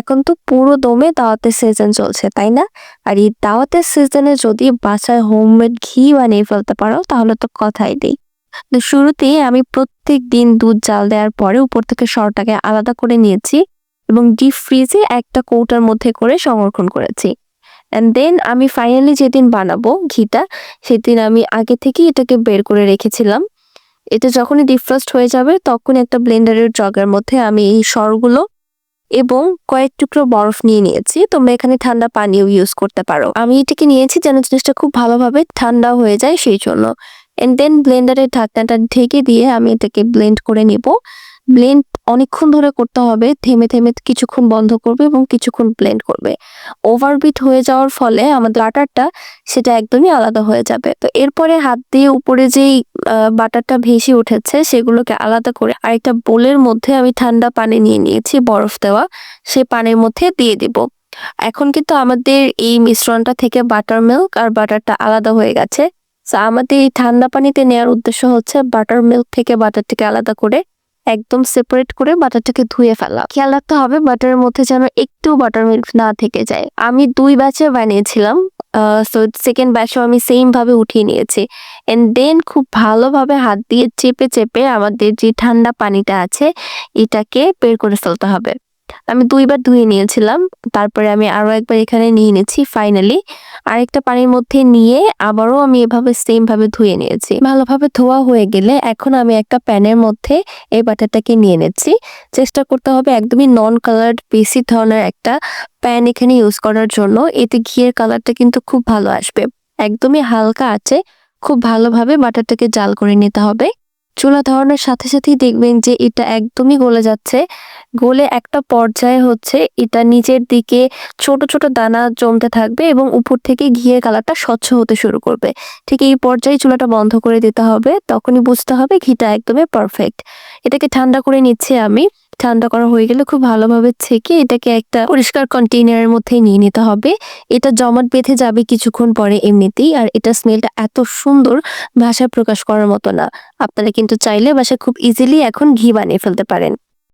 এখন তো পুরো দমে দাওয়াতের সিজন চলছে, তাই না? আর এই দাওয়াতের সিজনে যদি বাসায় হোমমেড ঘি বানিয়ে ফেলতে পারো, তাহলে তো কথাই নেই। তো শুরুতেই আমি প্রত্যেক দিন দুধ জাল দেওয়ার পরে উপর থেকে সরটাকে আলাদা করে নিয়েছি এবং ডিপ ফ্রিজে একটা কৌটার মধ্যে করে সংরক্ষণ করেছি। অ্যান্ড দেন আমি ফাইনালি যেদিন বানাবো ঘিটা, সেদিন আমি আগে থেকেই এটাকে বের করে রেখেছিলাম। এটা যখনই ডিফ্রস্ট হয়ে যাবে তখন একটা ব্লেন্ডারের জগের মধ্যে আমি এই সরগুলো এবং কয়েক টুকরো বরফ নিয়ে নিয়েছি। তোমরা এখানে ঠান্ডা পানিও ইউজ করতে পারো। আমি এটাকে নিয়েছি যেন জিনিসটা খুব ভালোভাবে ঠান্ডা হয়ে যায় সেই জন্য। এন্ড দেন ব্লেন্ডারের ঢাকনাটা ঢেকে দিয়ে আমি এটাকে ব্লেন্ড করে নিব। ব্লেন্ড অনেকক্ষণ ধরে করতে হবে। থেমে থেমে কিছুক্ষণ বন্ধ করবে এবং কিছুক্ষণ ব্লেন্ড করবে। ওভারবিট হয়ে যাওয়ার ফলে আমাদের বাটারটা সেটা একদমই আলাদা হয়ে যাবে। তো এরপরে হাত দিয়ে উপরে যেই বাটারটা ভেসে উঠেছে, সেগুলোকে আলাদা করে আরেকটা বোলের মধ্যে আমি ঠান্ডা পানি নিয়ে নিয়েছি, বরফ দেওয়া। সেই পানির মধ্যে দিয়ে দিব। এখন কিন্তু আমাদের এই মিশ্রণটা থেকে বাটার মিল্ক আর বাটারটা আলাদা হয়ে গেছে। আমাদের এই ঠান্ডা পানিতে নেওয়ার উদ্দেশ্য হচ্ছে বাটার মিল্ক থেকে বাটারটাকে আলাদা করে একদম সেপারেট করে বাটারটাকে ধুয়ে ফেলা। খেয়াল রাখতে হবে বাটারের মধ্যে যেন একটু বাটার মিল্ক না থেকে যায়। আমি দুই ব্যাচে বানিয়েছিলাম। সো সেকেন্ড ব্যাচও আমি সেম ভাবে উঠিয়ে নিয়েছি। অ্যান্ড দেন খুব ভালোভাবে হাত দিয়ে চেপে চেপে আমাদের যে ঠান্ডা পানিটা আছে, এটাকে বের করে ফেলতে হবে। আমি দুইবার ধুয়ে নিয়েছিলাম। তারপরে আমি আরও একবার এখানে নিয়ে নিয়েছি ফাইনালি আরেকটা পানির মধ্যে নিয়ে আবারও আমি এভাবে সেম ভাবে ধুয়ে নিয়েছি। ভালোভাবে ধোয়া হয়ে গেলে এখন আমি একটা প্যানের মধ্যে এই বাটারটাকে নিয়ে নিচ্ছি। চেষ্টা করতে হবে একদমই নন কালার্ড বেশি ধরনের একটা প্যান এখানে ইউজ করার জন্য। এতে ঘিয়ের কালারটা কিন্তু খুব ভালো আসবে। একদমই হালকা আছে। খুব ভালোভাবে বাটারটাকে জাল করে নিতে হবে। চুলা ধরানোর সাথে সাথেই দেখবেন যে এটা একদমই গলে যাচ্ছে। গলে একটা পর্যায়ে হচ্ছে, এটা নিচের দিকে ছোট ছোট দানা জমতে থাকবে এবং উপর থেকে ঘিয়ের কালারটা স্বচ্ছ হতে শুরু করবে। ঠিক এই পর্যায়ে চুলাটা বন্ধ করে দিতে হবে, তখনই বুঝতে হবে ঘিটা একদমই পারফেক্ট এটাকে ঠান্ডা করে নিচ্ছি আমি। ঠান্ডা করা হয়ে গেলে খুব ভালোভাবে ছেঁকে এটাকে একটা পরিষ্কার কন্টেইনারের মধ্যে নিয়ে নিতে হবে। এটা জমাট বেঁধে যাবে কিছুক্ষণ পরে এমনিতেই, আর এটা স্মেলটা এত সুন্দর ভাষায় প্রকাশ করার মতো না। আপনারা কিন্তু চাইলে বাসায় খুব ইজিলি এখন ঘি বানিয়ে ফেলতে পারেন।